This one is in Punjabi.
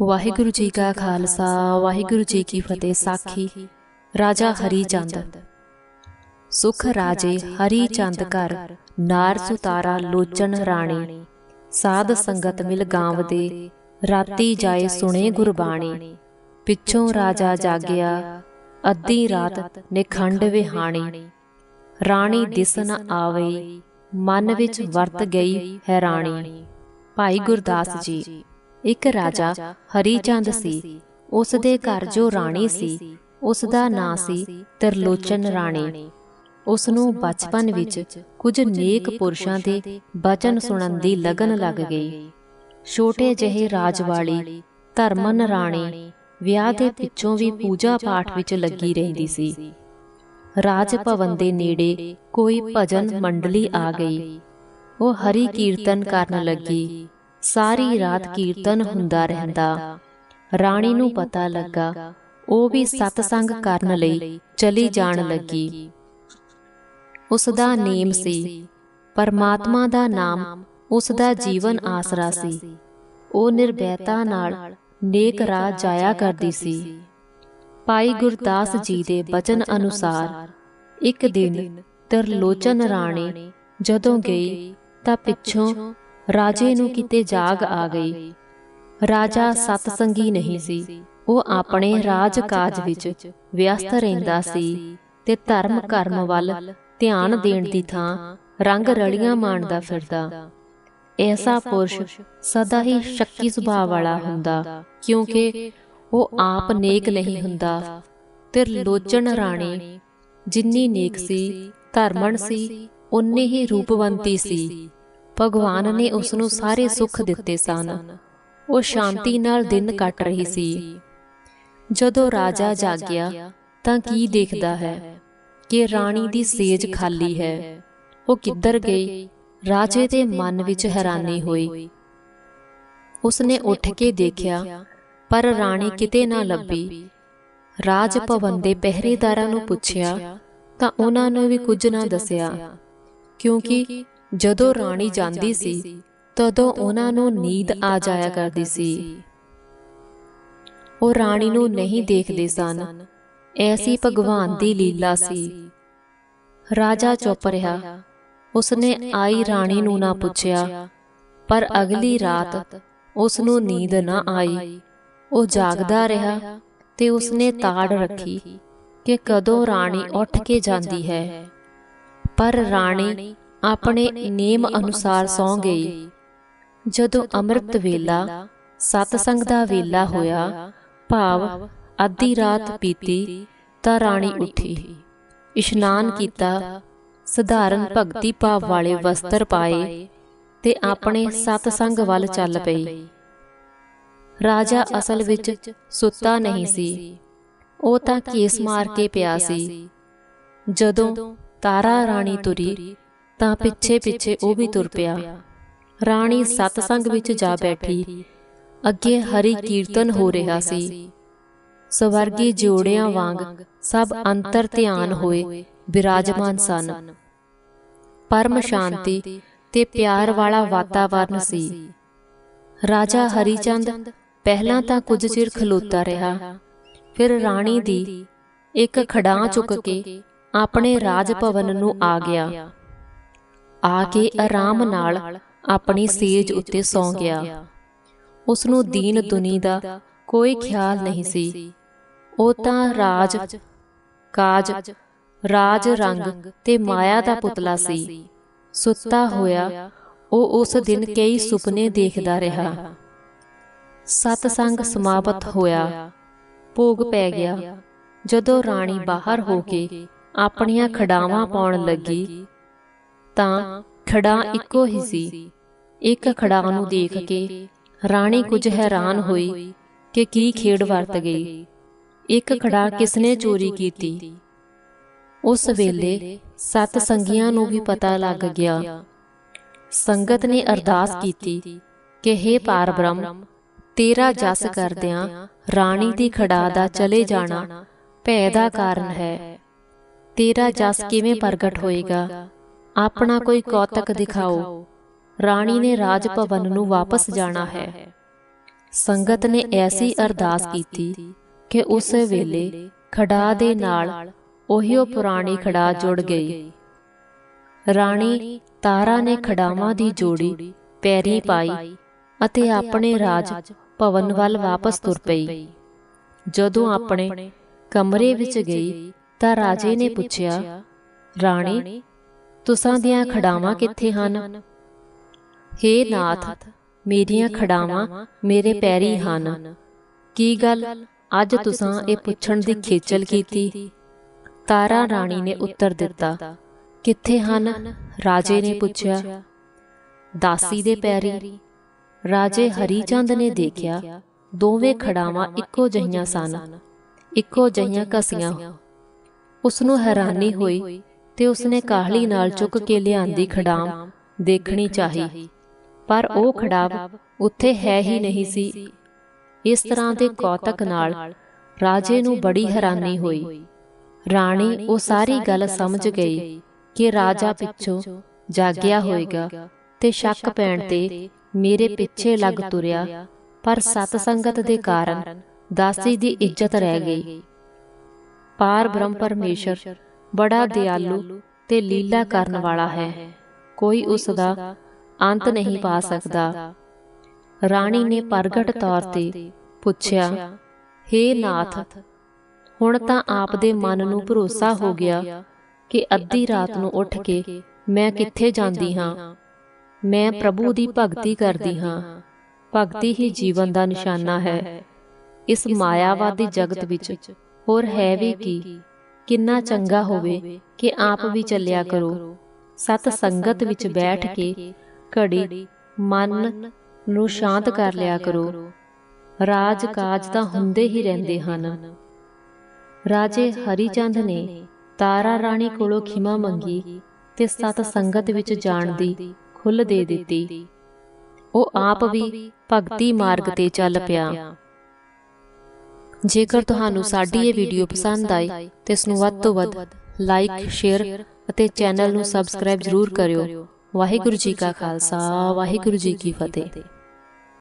ਵਾਹਿਗੁਰੂ ਜੀ ਕਾ ਖਾਲਸਾ, ਵਾਹਿਗੁਰੂ ਜੀ ਕੀ ਫਤਿਹ ਸਾਖੀ, ਰਾਜਾ ਹਰੀ ਚੰਦ। ਸੁਖ ਰਾਜੇ ਹਰੀ ਚੰਦ ਘਰ, ਨਾਰ ਸੁਤਾਰਾ ਲੋਚਨ ਰਾਣੀ। ਸਾਧ ਸੰਗਤ ਮਿਲ ਗਾਵਦੇ ਰਾਤੀ ਜਾਏ ਸੁਣੇ ਗੁਰਬਾਣੀ। ਪਿੱਛੋਂ ਰਾਜਾ ਜਾਗਿਆ, ਅੱਧੀ ਰਾਤ ਨਿਖੰਡ ਵਿਹਾਣੀ। ਰਾਣੀ ਦਿਸ ਨ ਆਵੇ, ਮਨ ਵਿੱਚ ਵਰਤ ਗਈ ਹੈਰਾਨੀ ਭਾਈ ਗੁਰਦਾਸ ਜੀ ਇੱਕ ਰਾਜਾ ਹਰੀ ਚੰਦ ਸੀ। ਉਸ ਦੇ ਘਰ ਜੋ ਰਾਣੀ ਸੀ ਉਸ ਦਾ ਨਾਂ ਸੀ ਤਰਲੋਚਨ ਰਾਣੀ। ਉਸ ਨੂੰ ਬਚਪਨ ਵਿੱਚ ਕੁਝ ਨੇਕ ਪੁਰਸ਼ਾਂ ਦੇ ਬਚਨ ਸੁਣਨ ਦੀ ਲਗਨ ਲੱਗ ਗਈ। ਛੋਟੇ ਜਿਹੇ ਰਾਜ ਵਾਲੀ ਧਰਮਨ ਰਾਣੀ ਵਿਆਹ ਦੇ ਪਿੱਛੋਂ ਵੀ ਪੂਜਾ ਪਾਠ ਵਿੱਚ ਲੱਗੀ ਰਹਿੰਦੀ ਸੀ। ਰਾਜ ਭਵਨ ਦੇ ਨੇੜੇ ਕੋਈ ਭਜਨ ਮੰਡਲੀ ਆ ਗਈ। ਉਹ ਹਰੀ ਕੀਰਤਨ ਕਰਨ ਲੱਗੀ। ਸਾਰੀ ਰਾਤ ਕੀਰਤਨ ਹੁੰਦਾ ਰਹਿੰਦਾ। ਰਾਣੀ ਨੂੰ ਪਤਾ ਲੱਗਾ। ਉਹ ਵੀ ਸਤਸੰਗ ਕਰਨ ਲਈ ਚਲੀ ਜਾਣ ਲੱਗੀ। ਉਸ ਦਾ ਨੇਮ ਸੀ ਪਰਮਾਤਮਾ ਦਾ ਨਾਮ। ਉਸ ਦਾ ਜੀਵਨ ਆਸਰਾ ਸੀ। ਉਹ ਨਿਰਭੈਤਾ ਨਾਲ ਨੇਕ ਰਾਹ ਜਾਇਆ ਕਰਦੀ ਸੀ। ਭਾਈ ਗੁਰਦਾਸ ਜੀ ਦੇ ਬਚਨ ਅਨੁਸਾਰ ਇੱਕ ਦਿਨ ਤਰਲੋਚਨ ਰਾਣੀ ਜਦੋਂ ਗਈ ਤਾਂ ਪਿੱਛੋਂ ਰਾਜੇ ਨੂੰ ਕਿਤੇ ਜਾਗ ਆ ਗਈ। ਰਾਜਾ ਸਤਸੰਗੀ ਨਹੀਂ ਸੀ। ਉਹ ਆਪਣੇ ਰਾਜ ਕਾਜ ਵਿੱਚ ਵਿਅਸਤ ਰਹਿੰਦਾ ਸੀ ਤੇ ਧਰਮ ਕਰਮ ਵੱਲ ਧਿਆਨ ਦੇਣ ਦੀ ਥਾਂ ਰੰਗ ਰਲੀਆਂ ਮਾਣਦਾ ਫਿਰਦਾ। ਐਸਾ ਪੁਰਸ਼ ਸਦਾ ਹੀ ਸ਼ੱਕੀ ਸੁਭਾਅ ਵਾਲਾ ਹੁੰਦਾ, ਕਿਉਂਕਿ ਉਹ ਆਪ ਨੇਕ ਨਹੀਂ ਹੁੰਦਾ। ਤੇ ਲੋਚਣ ਰਾਣੀ ਜਿੰਨੀ ਨੇਕ ਸੀ, ਧਰਮਣ ਸੀ ਉਨੇ ਹੀ ਰੂਪਵੰਤੀ ਸੀ। ਭਗਵਾਨ ਨੇ ਉਸ ਨੂੰ ਸਾਰੇ ਸੁੱਖ ਦਿੱਤੇ ਸਨ। ਉਹ ਸ਼ਾਂਤੀ ਨਾਲ ਦਿਨ ਕੱਟ ਰਹੀ ਸੀ। ਜਦੋਂ ਰਾਜਾ ਜਾਗਿਆ ਤਾਂ ਕੀ ਦੇਖਦਾ ਹੈ ਕਿ ਰਾਣੀ ਦੀ ਸੇਜ ਖਾਲੀ ਹੈ। ਉਹ ਕਿੱਧਰ ਗਈ? ਰਾਜੇ ਦੇ ਮਨ ਵਿੱਚ ਹੈਰਾਨੀ ਹੋਈ। ਉਸਨੇ ਉੱਠ ਕੇ ਦੇਖਿਆ, ਪਰ ਰਾਣੀ ਕਿਤੇ ਨਾ ਲੱਭੀ। ਰਾਜ ਭਵਨ ਦੇ ਪਹਿਰੇਦਾਰਾਂ ਨੂੰ ਪੁੱਛਿਆ, ਤਾਂ ਉਹਨਾਂ ਨੂੰ ਵੀ ਕੁਝ ਨਾ ਦੱਸਿਆ, ਕਿਉਂਕਿ ਜਦੋਂ ਰਾਣੀ ਜਾਂਦੀ ਸੀ, ਤਦੋਂ ਉਹਨਾਂ ਨੂੰ ਨੀਂਦ ਆ ਜਾਇਆ ਕਰਦੀ ਸੀ। ਉਹ ਰਾਣੀ ਨੂੰ ਨਹੀਂ ਦੇਖਦੇ ਸਨ। ਐਸੀ ਭਗਵਾਨ ਦੀ ਲੀਲਾ ਸੀ। ਰਾਜਾ ਚੁੱਪ ਰਿਹਾ। ਉਸਨੇ ਆਈ ਰਾਣੀ ਨੂੰ ਨਾ ਪੁੱਛਿਆ, ਪਰ ਅਗਲੀ ਰਾਤ ਉਸ ਨੂੰ ਨੀਂਦ ਨਾ ਆਈ। ਉਹ ਜਾਗਦਾ ਰਿਹਾ ਤੇ ਉਸਨੇ ਤਾੜ ਰੱਖੀ ਕਿ ਕਦੋਂ ਰਾਣੀ ਉੱਠ ਕੇ ਜਾਂਦੀ ਹੈ। ਪਰ ਰਾਣੀ ਆਪਣੇ ਨੇਮ ਅਨੁਸਾਰ ਸੌਂ ਗਈ। ਜਦੋਂ ਅੰਮ੍ਰਿਤ ਵੇਲਾ ਸਤਸੰਗ ਦਾ ਵੇਲਾ ਹੋਇਆ ਭਾਵ ਅੱਧੀ ਰਾਤ ਪੀਤੀ ਤਾਂ ਰਾਣੀ ਉੱਠੀ। ਇਸ਼ਨਾਨ ਕੀਤਾ ਸਧਾਰਨ ਭਗਤੀ ਭਾਵ ਵਾਲੇ ਵਸਤਰ ਪਾਏ ਤੇ ਆਪਣੇ ਸਤਸੰਗ ਵੱਲ ਚੱਲ ਪਈ ਰਾਜਾ ਅਸਲ ਵਿੱਚ ਸੁੱਤਾ ਨਹੀਂ ਸੀ। ਉਹ ਤਾਂ ਕੇਸ ਮਾਰ ਕੇ ਪਿਆ ਸੀ। ਜਦੋਂ ਤਾਰਾ ਰਾਣੀ ਤੁਰੀ ਤਾਂ ਪਿੱਛੇ ਪਿੱਛੇ ਉਹ ਵੀ ਤੁਰ ਪਿਆ। ਰਾਣੀ ਸਤਸੰਗ ਵਿੱਚ ਜਾ ਬੈਠੀ। ਅੱਗੇ ਹਰੀ ਕੀਰਤਨ ਹੋ ਰਿਹਾ ਸੀ। ਸਵਰਗੀ ਜੋੜਿਆਂ ਵਾਂਗ ਸਭ ਅੰਤਰ ਧਿਆਨ ਹੋਏ। ਬਿਰਾਜਮਾਨ ਸਨ। ਪਰਮ ਸ਼ਾਂਤੀ ਤੇ ਪਿਆਰ ਵਾਲਾ ਵਾਤਾਵਰਨ ਸੀ। ਰਾਜਾ ਹਰੀਚੰਦ ਪਹਿਲਾਂ ਤਾਂ ਕੁਝ ਚਿਰ ਖਲੋਤਾ ਰਿਹਾ। ਫਿਰ ਰਾਣੀ ਦੀ ਇੱਕ ਖੜਾਂ ਚੁੱਕ ਕੇ ਆਪਣੇ ਰਾਜ ਭਵਨ ਨੂੰ ਆ ਗਿਆ। ਆ ਕੇ ਆਰਾਮ ਨਾਲ ਆਪਣੀ ਸੇਜ ਉੱਤੇ ਸੌਂ ਗਿਆ। ਉਸ ਨੂੰ ਦੀਨ ਦੁਨੀ ਦਾ ਕੋਈ ਖਿਆਲ ਨਹੀਂ ਸੀ। ਉਹ ਤਾਂ ਰਾਜ, ਕਾਜ, ਰਾਜ ਰੰਗ ਤੇ ਮਾਇਆ ਦਾ ਪੁਤਲਾ ਸੀ। ਸੁੱਤਾ ਹੋਇਆ, ਉਹ ਉਸ ਦਿਨ ਕਈ ਸੁਪਨੇ ਦੇਖਦਾ ਰਿਹਾ। ਸਤ ਸੰਗ ਸਮਾਪਤ ਹੋਇਆ। ਭੋਗ ਪੈ ਗਿਆ। ਜਦੋਂ ਰਾਣੀ ਬਾਹਰ ਹੋ ਕੇ ਆਪਣੀਆਂ ਖਡਾਵਾਂ ਪਾਉਣ ਲੱਗੀ ਤਾਂ ਖੜਾ ਇੱਕੋ ਹੀ ਸੀ। ਇੱਕ ਖੜਾ ਨੂੰ ਦੇਖ ਕੇ ਰਾਣੀ ਕੁਝ ਹੈਰਾਨ ਹੋਈ ਕਿ ਕੀ ਖੇਡ ਵਰਤ ਗਈ। ਇੱਕ ਖੜਾ ਕਿਸਨੇ ਚੋਰੀ ਕੀਤੀ? ਉਸ ਵੇਲੇ ਸਤ ਸੰਗੀਆਂ ਨੂੰ ਵੀ ਪਤਾ ਲੱਗ ਗਿਆ। ਸੰਗਤ ਨੇ ਅਰਦਾਸ ਕੀਤੀ ਕਿ हे ਪਾਰਬ੍ਰਹਮ, ਤੇਰਾ ਜਸ ਕਰਦਿਆਂ ਰਾਣੀ ਦੀ ਖੜਾ ਦਾ ਚਲੇ ਜਾਣਾ ਭੈ ਦਾ ਕਾਰਨ ਹੈ। ਤੇਰਾ ਜਸ ਕਿਵੇਂ ਪ੍ਰਗਟ ਹੋਏਗਾ? ਆਪਣਾ ਕੋਈ ਕੌਤਕ ਦਿਖਾਓ। ਰਾਣੀ ਨੇ ਰਾਜ ਭਵਨ ਨੂੰ ਵਾਪਸ ਜਾਣਾ ਹੈ। ਸੰਗਤ ਨੇ ਐਸੀ ਅਰਦਾਸ ਕੀਤੀ ਕਿ ਉਸ ਵੇਲੇ ਖੜਾ ਦੇ ਨਾਲ ਉਹੀਓ ਪੁਰਾਣੀ ਖੜਾ ਜੁੜ ਗਈ। ਰਾਣੀ ਤਾਰਾ ਨੇ ਖੜਾਵਾਂ ਦੀ ਜੋੜੀ ਪੈਰੀ ਪਾਈ ਅਤੇ ਆਪਣੇ ਰਾਜ ਭਵਨ ਵੱਲ ਵਾਪਸ ਤੁਰ ਪਈ। ਜਦੋਂ ਆਪਣੇ ਕਮਰੇ ਵਿੱਚ ਗਈ ਤਾਂ ਰਾਜੇ ਨੇ ਪੁੱਛਿਆ ਰਾਣੀ ਤੁਸਾਂ ਦੀਆਂ ਖੜਾਵਾਂ ਕਿੱਥੇ ਹਨ? ਹੇ ਨਾਥ ਮੇਰੀਆਂ ਖੜਾਵਾਂ ਮੇਰੇ ਪੈਰੀ ਹਨ। ਕੀ ਗੱਲ? ਅੱਜ ਤੁਸਾਂ ਇਹ ਪੁੱਛਣ ਦੀ ਖੇਚਲ ਕੀਤੀ। ਤਾਰਾ ਰਾਣੀ ਨੇ ਉੱਤਰ ਦਿੱਤਾ। ਕਿੱਥੇ ਹਨ? ਰਾਜੇ ਨੇ ਪੁੱਛਿਆ। ਦਾਸੀ ਦੇ ਪੈਰੀ। ਰਾਜੇ ਹਰੀਚੰਦ ਨੇ ਦੇਖਿਆ। ਦੋਵੇਂ ਖੜਾਵਾਂ ਇੱਕੋ ਜਿਹੀਆਂ ਸਨ। ਇੱਕੋ ਜਿਹੀਆਂ ਕਸੀਆਂ ਉਸ ਨੂੰ ਹੈਰਾਨੀ ਹੋਈ। ਤੇ ਉਸਨੇ ਕਾਹਲੀ ਨਾਲ ਚੁੱਕ ਕੇ ਲਿਆਂਦੀ ਖੜਾਮ ਦੇਖਣੀ ਚਾਹੀ। ਪਰ ਉਹ ਖੜਾਵ ਉੱਥੇ ਹੈ ਹੀ ਨਹੀਂ ਸੀ। ਇਸ ਤਰ੍ਹਾਂ ਦੇ ਕੌਤਕ ਨਾਲ ਰਾਜੇ ਨੂੰ ਬੜੀ ਹੈਰਾਨੀ ਹੋਈ। ਰਾਣੀ ਉਹ ਸਾਰੀ ਗੱਲ ਸਮਝ ਗਈ ਕਿ ਰਾਜਾ ਪਿੱਛੋਂ ਜਾਗਿਆ ਹੋਏਗਾ ਤੇ ਸ਼ੱਕ ਪੈਣ ਤੇ ਮੇਰੇ ਪਿੱਛੇ ਲੱਗ ਤੁਰਿਆ। ਪਰ ਸਤ ਸੰਗਤ ਦੇ ਕਾਰਨ ਦਾਸੀ ਦੀ ਇੱਜ਼ਤ ਰਹਿ ਗਈ। ਪਾਰ ਬ੍ਰਹਮ ਪਰਮੇਸ਼ਰ ਬੜਾ ਦਿਆਲੂ ਤੇ ਲੀਲਾ ਕਰਨ ਵਾਲਾ ਹੈ। ਕੋਈ ਉਸ ਦਾ ਅੰਤ ਨਹੀਂ ਪਾ ਸਕਦਾ। ਰਾਣੀ ਨੇ ਪ੍ਰਗਟ ਤੌਰ ਤੇ ਪੁੱਛਿਆ हे ਨਾਥ ਹੁਣ ਤਾਂ ਆਪ ਦੇ ਮਨ ਨੂੰ ਭਰੋਸਾ ਹੋ ਗਿਆ ਕਿ ਅੱਧੀ ਰਾਤ ਨੂੰ ਉੱਠ ਕੇ ਮੈਂ ਕਿੱਥੇ ਜਾਂਦੀ ਹਾਂ? ਮੈਂ ਪ੍ਰਭੂ ਦੀ ਭਗਤੀ ਕਰਦੀ ਹਾਂ। ਭਗਤੀ ਹੀ ਜੀਵਨ ਦਾ ਨਿਸ਼ਾਨਾ ਹੈ। ਇਸ ਮਾਇਆਵਾਦੀ ਜਗਤ ਵਿੱਚ ਹੋਰ ਹੈ ਵੀ ਕੀ? ਕਿੰਨਾ ਚੰਗਾ ਹੋਵੇ ਕਿ ਆਪ ਵੀ ਚੱਲਿਆ ਕਰੋ। ਸਤ ਸੰਗਤ ਵਿੱਚ ਬੈਠ ਕੇ ਘੜੀ ਮਨ ਨੂੰ ਸ਼ਾਂਤ ਕਰ ਲਿਆ ਕਰੋ। ਰਾਜ ਕਾਜ ਤਾਂ ਹੁੰਦੇ ਹੀ ਰਹਿੰਦੇ ਹਨ। ਰਾਜੇ ਹਰੀਚੰਦ ਨੇ ਤਾਰਾ ਰਾਣੀ ਕੋਲੋਂ ਖਿਮਾ ਮੰਗੀ ਤੇ ਸਤ ਸੰਗਤ ਵਿੱਚ ਜਾਣ ਦੀ ਖੁੱਲ੍ਹ ਦੇ ਦਿੱਤੀ। ਉਹ ਆਪ ਵੀ ਭਗਤੀ ਮਾਰਗ ਤੇ ਚੱਲ ਪਿਆ। ਜੇਕਰ ਤੁਹਾਨੂੰ ਸਾਡੀ ਇਹ ਵੀਡੀਓ ਪਸੰਦ ਆਈ, ਤੇ ਇਸ ਨੂੰ ਵੱਧ ਤੋਂ ਵੱਧ ਲਾਈਕ ਸ਼ੇਅਰ ਅਤੇ ਚੈਨਲ ਨੂੰ ਸਬਸਕ੍ਰਾਈਬ ਜ਼ਰੂਰ ਕਰਿਓ। ਵਾਹਿਗੁਰੂ ਜੀ ਕਾ ਖਾਲਸਾ, ਵਾਹਿਗੁਰੂ ਜੀ ਕੀ ਫਤਿਹ।